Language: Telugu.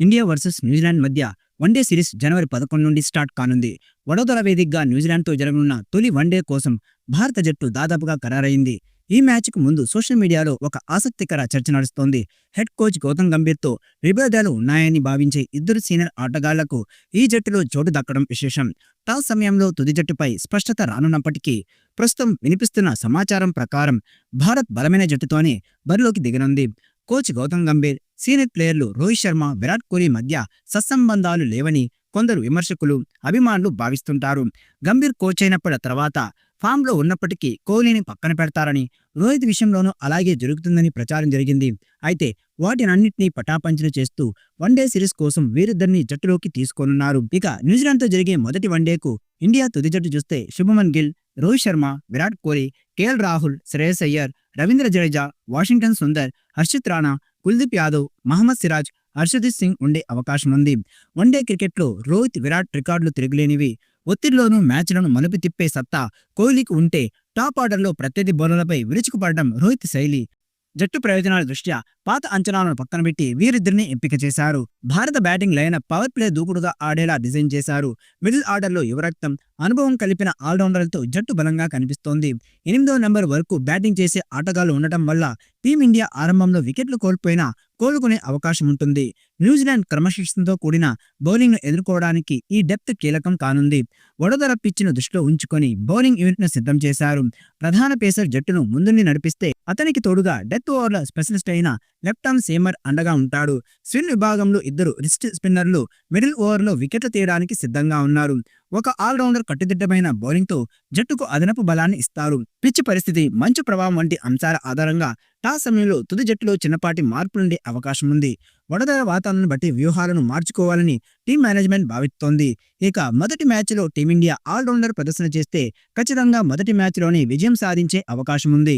ఇండియా వర్సెస్ న్యూజిలాండ్ మధ్య వన్డే సిరీస్ జనవరి పదకొండు నుండి స్టార్ట్ కానుంది. వడోదర వేదికగా న్యూజిలాండ్తో జరగనున్న తొలి వన్డే కోసం భారత జట్టు దాదాపుగా ఖరారైంది ఈ మ్యాచ్కు ముందు సోషల్ మీడియాలో ఒక ఆసక్తికర చర్చ నడుస్తోంది. హెడ్ కోచ్ గౌతమ్ గంభీర్తో విభేదాలు ఉన్నాయని భావించే ఇద్దరు సీనియర్ ఆటగాళ్ళకు ఈ జట్టులో చోటు దక్కడం విశేషం. టాస్ సమయంలో తుది జట్టుపై స్పష్టత రానున్నప్పటికీ ప్రస్తుతం వినిపిస్తున్న సమాచారం ప్రకారం భారత్ బలమైన జట్టుతోనే బరిలోకి దిగనుంది. కోచ్ గౌతమ్ గంభీర్ సీనియర్ ప్లేయర్లు రోహిత్ శర్మ విరాట్ కోహ్లీ మధ్య సత్సంబంధాలు లేవని కొందరు విమర్శకులు అభిమానులు భావిస్తుంటారు. గంభీర్ కోచ్ అయినప్పటి తర్వాత ఫామ్లో ఉన్నప్పటికీ కోహ్లీని పక్కన పెడతారని రోహిత్ విషయంలోనూ అలాగే జరుగుతుందని ప్రచారం జరిగింది. అయితే వాటినన్నింటినీ పటాపంచలు చేస్తూ వన్డే సిరీస్ కోసం వీరిద్దరిని జట్టులోకి తీసుకోనున్నారు. ఇక న్యూజిలాండ్తో జరిగే మొదటి వన్డేకు ఇండియా తుది జట్టు చూస్తే శుభమన్ గిల్ రోహిత్ శర్మ విరాట్ కోహ్లీ కేఎల్ రాహుల్ శ్రేయస్ అయ్యర్ రవీంద్ర జడేజా వాషింగ్టన్ సుందర్ హర్షిత్ రాణా కుల్దీప్ యాదవ్ మహమ్మద్ సిరాజ్ హర్షదీప్ సింగ్ ఉండే అవకాశం ఉంది. వన్డే క్రికెట్లో రోహిత్ విరాట్ రికార్డులు తిరగలేనివి. ఒత్తిడిలోనూ మ్యాచ్లను మలుపు తిప్పే సత్తా కోహ్లీకి ఉంటే టాప్ ఆర్డర్లో ప్రత్యర్థి బౌలర్లపై విరుచుకుపడడం రోహిత్ శైలి. జట్టు ప్రయోజనాల దృష్ట్యా పాత అంచనాలను పక్కన పెట్టి వీరిద్దరిని ఎంపిక చేశారు. భారత బ్యాటింగ్ లైనప్ పవర్ ప్లే దూకుడుగా ఆడేలా డిజైన్ చేశారు. మిడిల్ ఆర్డర్లో యువరక్తం అనుభవం కలిపిన ఆల్రౌండర్లతో జట్టు బలంగా కనిపిస్తోంది. ఎనిమిదో నెంబర్ వరకు బ్యాటింగ్ చేసే ఆటగాళ్ళు ఉండటం వల్ల టీమిండియా ఆరంభంలో వికెట్లు కోల్పోయినా కోలుకునే అవకాశం ఉంటుంది న్యూజిలాండ్ క్రమశిక్షణతో కూడిన బౌలింగ్ను ఎదుర్కోవడానికి ఈ డెప్త్ కీలకం కానుంది. వడోదర పిచ్ను దృష్టిలో ఉంచుకొని బౌలింగ్ యూనిట్ను సిద్ధం చేశారు. ప్రధాన పేసర్ జట్టును ముందుండి నడిపిస్తే అతనికి తోడుగా డెత్ ఓవర్ల స్పెషలిస్ట్ అయిన లెఫ్ట్ ఆర్మ్ సేమర్ అండగా ఉంటాడు. స్పిన్ విభాగంలో ఇద్దరు రిస్ట్ స్పిన్నర్లు మిడిల్ ఓవర్లో వికెట్లు తీయడానికి సిద్ధంగా ఉన్నారు. ఒక ఆల్రౌండర్ కట్టుదిట్టమైన బౌలింగ్తో జట్టుకు అదనపు బలాన్ని ఇస్తారు. పిచ్ పరిస్థితి మంచు ప్రభావం వంటి అంశాల ఆధారంగా ఆ సమయంలో తుది జట్టులో చిన్నపాటి మార్పులుండే అవకాశం ఉంది వడదల వాతావరణం బట్టి వ్యూహాలను మార్చుకోవాలని టీం మేనేజ్మెంట్ భావిస్తోంది. ఇక మొదటి మ్యాచ్లో టీమిండియా ఆల్రౌండర్ ప్రదర్శన చేస్తే ఖచ్చితంగా మొదటి మ్యాచ్లోనే విజయం సాధించే అవకాశం ఉంది